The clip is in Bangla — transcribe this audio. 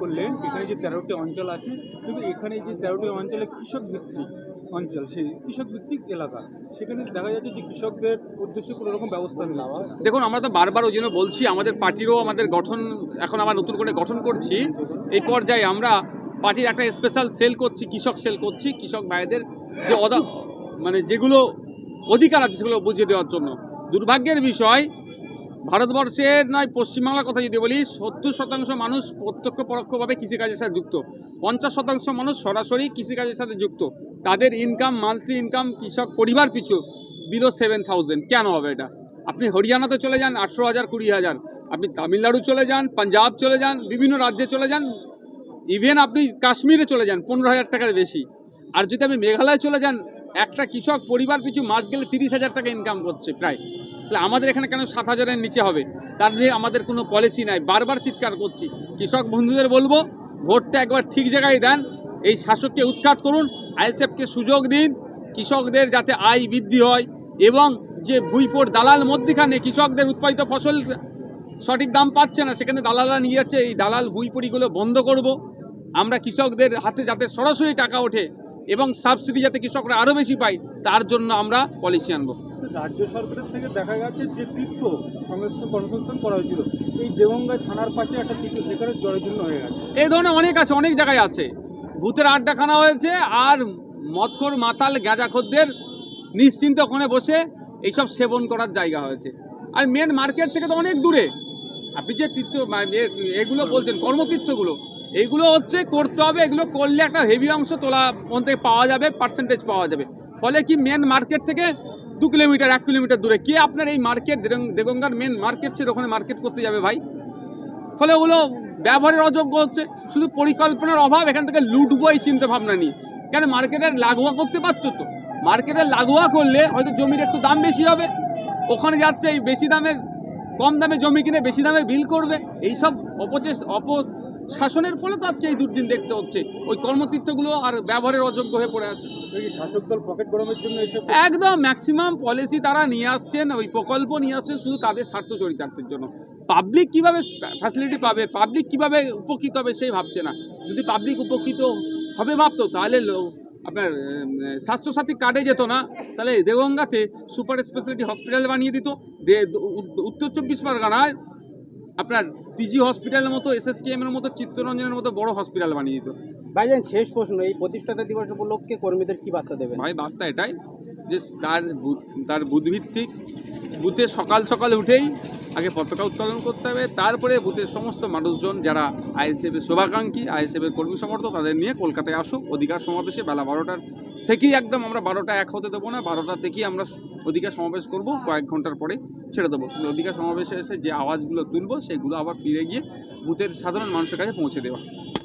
করলেন, এখানে যে তেরোটি অঞ্চল আছে, কিন্তু এখানে যে তেরোটি অঞ্চলে কৃষক ভিত্তিক অঞ্চল, সেই কৃষক ভিত্তিক এলাকা, সেখানে দেখা যাচ্ছে যে কৃষকদের উদ্দেশ্যে কোনো রকম ব্যবস্থা নেওয়া দেখুন, আমরা তো বারবার ওই জন্য বলছি, আমাদের পার্টিরও আমাদের গঠন, এখন আবার নতুন করে গঠন করছি। এই পর্যায়ে আমরা পার্টির একটা স্পেশাল সেল করছি, কৃষক সেল করছি, কৃষক ভাইদের যে অদা মানে যেগুলো অধিকার আছে সেগুলো বুঝিয়ে দেওয়ার জন্য। দুর্ভাগ্যের বিষয় ভারতবর্ষের নয়, পশ্চিমবাংলার কথা যদি বলি, সত্তর শতাংশ মানুষ প্রত্যক্ষ পরোক্ষভাবে কৃষিকাজের সাথে যুক্ত। পঞ্চাশ শতাংশ মানুষ সরাসরি কৃষিকাজের সাথে যুক্ত। তাদের ইনকাম মান্থলি ইনকাম কৃষক পরিবার পিছু বিলো সেভেন থাউজেন্ড কেন হবে এটা? আপনি হরিয়ানাতে চলে যান, আঠেরো হাজার, কুড়ি হাজার। আপনি তামিলনাড়ু চলে যান, পাঞ্জাব চলে যান, বিভিন্ন রাজ্যে চলে যান। ইভেন আপনি কাশ্মীরে চলে যান, পনেরো হাজার টাকার বেশি। আর যদি আপনি মেঘালয় চলে যান, একটা কৃষক পরিবার পিছু মাস গেলে তিরিশ হাজার টাকা ইনকাম করছে প্রায়। তাহলে আমাদের এখানে কেন সাত হাজারের নিচে হবে? তার নিয়ে আমাদের কোনো পলিসি নাই। বারবার চিৎকার করছি। কৃষক বন্ধুদের বলব, ভোটটা একবার ঠিক জায়গায় দেন। এই শাসককে উৎখাত করুন, আইএসএফকে সুযোগ দিন, কৃষকদের যাতে আয় বৃদ্ধি হয় এবং যে ভুইপোর দালাল মধ্যখানে কৃষকদের উৎপাদিত ফসল সঠিক দাম পাচ্ছে না, সেখানে দালালরা নিয়ে যাচ্ছে। এই দালাল ভুইপুরিগুলো বন্ধ করব। আমরা কৃষকদের হাতে যাতে সরাসরি টাকা ওঠে এবং সাবসিডি যাতে কৃষকরা আরও বেশি পায়, তার জন্য আমরা পলিসি আনব। রাজ্য সরকারের থেকে দেখা যাচ্ছে যে তীর্থ সংস্থান, কর্মসংস্থান করা হয়েছিল। এই দেবঙ্গা থানার পাশে একটা তীর্থ সেখানে জলের জন্য হয়ে গেছে। এই ধরনের অনেক আছে, অনেক জায়গায় আছে। ভূতের আড্ডাখানা হয়েছে আর মদখোর মাতাল গাঁজাখোরদের নিশ্চিন্ত ওখানে বসে এইসব সেবন করার জায়গা হয়েছে। আর মেন মার্কেট থেকে তো অনেক দূরে। আপনি যে তীর্থ এগুলো বলছেন, কর্মতীর্থগুলো এইগুলো হচ্ছে করতে হবে, এগুলো করলে একটা হেভি অংশ তোলা থেকে পাওয়া যাবে পার্সেন্টেজ পাওয়া যাবে। ফলে কি মেন মার্কেট থেকে দু কিলোমিটার, এক কিলোমিটার দূরে। কে আপনার এই মার্কেট দেগঙ্গার মেন মার্কেট ছিল ওখানে মার্কেট করতে যাবে ভাই? ফলে ওগুলো ব্যবহারের অযোগ্য হচ্ছে। শুধু পরিকল্পনার অভাব, এখান থেকে লুটবো এই চিন্তা ভাবনা নিয়ে। কেন মার্কেটের লাগোয়া করতে পারছ তো? মার্কেটের লাগোয়া করলে হয়তো জমির একটু দাম বেশি হবে। ওখানে যাচ্ছে এই বেশি দামের, কম দামে জমি কিনে বেশি দামের বিল করবে। এইসব অপচেষ্ট অপশাসনের ফলে তো আজকে এই দুর্দিন দেখতে হচ্ছে। ওই কর্মতীর্থগুলো আর ব্যবহারের অযোগ্য হয়ে পড়ে আছে। শাসক দল পকেট গরমের জন্য একদম ম্যাক্সিমাম পলিসি তারা নিয়ে আসছেন ওই প্রকল্প নিয়ে আসছেন শুধু তাদের স্বার্থ চরিতার্থের জন্য। পাবলিক কীভাবে ফ্যাসিলিটি পাবে পাবলিক কীভাবে উপকৃত হবে সেই ভাবছে না। যদি পাবলিক উপকৃত হবে ভাবতো তাহলে আপনার স্বাস্থ্যসাথী কার্ডে যেত না তাহলে দেগঙ্গাতে সুপার স্পেশালিটি হসপিটাল বানিয়ে দিত। উত্তর চব্বিশ পরগনায় আপনার পিজি হসপিটালের মতো এসএসকেএম এর মতো চিত্তরঞ্জনের মতো বড় হসপিটাল বানিয়ে দিত। ভাইজান শেষ প্রশ্ন এই প্রতিষ্ঠাতা দিবস উপলক্ষে কর্মীদের কি বার্তা দেবেন? ভাই বার্তা এটাই যে তার তার বুধভিত্তিক বুথে সকাল সকাল উঠেই আগে পতাকা উত্তোলন করতে হবে তারপরে বুথের সমস্ত মানুষজন যারা আইএসএফ এর শুভাকাঙ্ক্ষী আইএসএফ এর কর্মী সমর্থক তাদের নিয়ে কলকাতায় আসুক অধিকার সমাবেশে বেলা বারোটার থেকেই একদম আমরা বারোটা এক হতে দেবো না, বারোটা থেকেই আমরা অধিকার সমাবেশ করব, কয়েক ঘণ্টার পরে ছেড়ে দেবো। কিন্তু অধিকার সমাবেশে এসে যে আওয়াজগুলো তুলবো, সেগুলো আবার ফিরে গিয়ে বুথের সাধারণ মানুষের কাছে পৌঁছে দেওয়া।